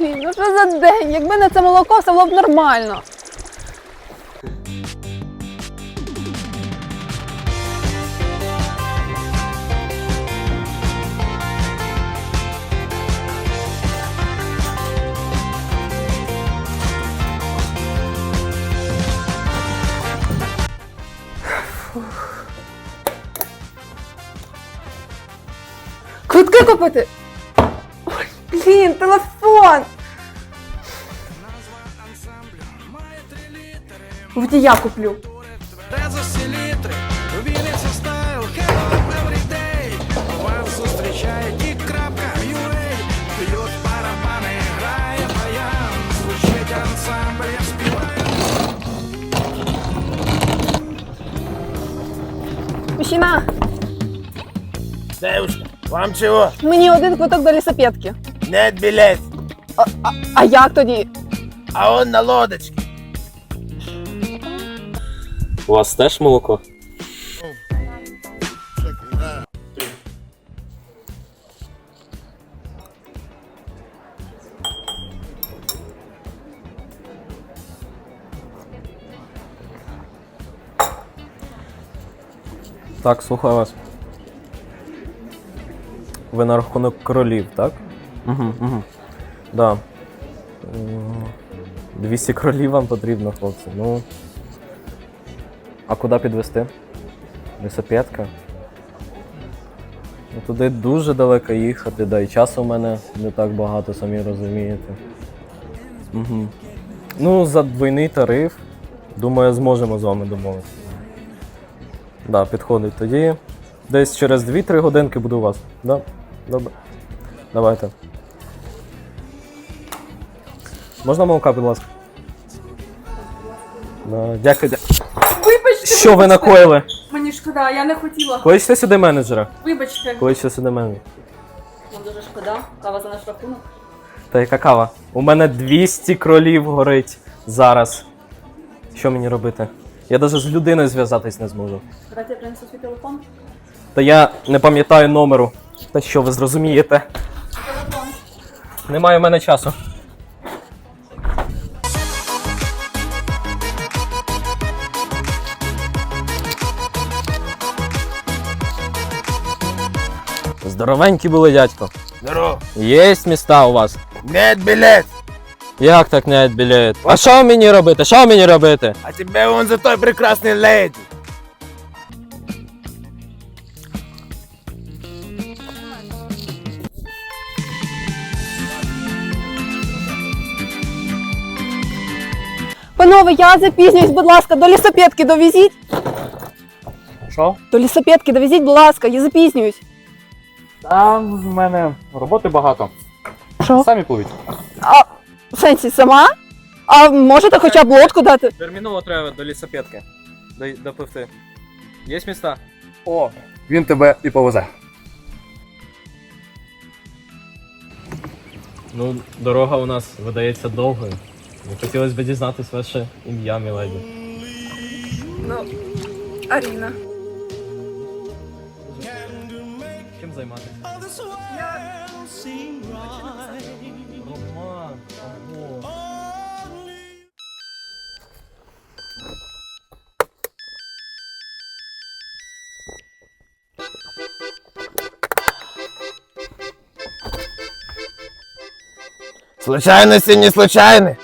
Блін, ну що за день? Якби не це молоко, все було б нормально. Квитки купити? Ой, блін, телефон! Я співаю Мужчина, Девушка, вам чего? мені один квиток до лісопедки. Нет билет, А, а, а як тоді? а он на лодочке. У вас теж молоко? Так, слухаю вас. Ви на рахунок кролів, так? Угу, угу. Да. 200 кролів вам потрібно, хлопці. Ну. А куди підвести? Лісопедка? Ну, туди дуже далеко їхати, да і часу в мене не так багато, самі розумієте. Угу. Ну, за двойний тариф, думаю, зможемо з вами домовитися. Да, підходить. Тоді десь через 2-3 годинки буду у вас. Да? Добре. Давайте. Можна молока, будь ласка? Да, дякую. Що ви накоїли? мені шкода, я не хотіла. Кличте сюди менеджера. Вибачте. Кличте сюди менеджера. Нам дуже шкода. Кава за наш рахунок. Та яка кава? У мене 200 кролів горить зараз. Що мені робити? Я навіть з людиною зв'язатись не зможу. Давайте я принесу свій телефон. Та я не пам'ятаю номеру. Та що ви зрозумієте? Телефон. Немає в мене часу. Здоровенькі були, дядько. Здорово. Є міста у вас? Нет билет, Як так не білет? А що мені робити? Що мені робити? а тебе он за той прекрасный леди. Панове, я запізнююсь, будь ласка, до лісопедки довезіть. Що? До лісопедки довезіть, будь ласка, я запізнююсь. Там в мене роботи багато. Що? Самі пливіть. А, в сенсі, сама? А можете хоча б лодку дати? Терміново треба до лісопедки. Допивти. Є міста? О, він тебе і повезе. Ну, дорога у нас видається довгою. Ну, Хотілося б дізнатися ваше ім'я, міледі. Ну, Аріна. Займатися? Роман, ого. Случайности не случайны.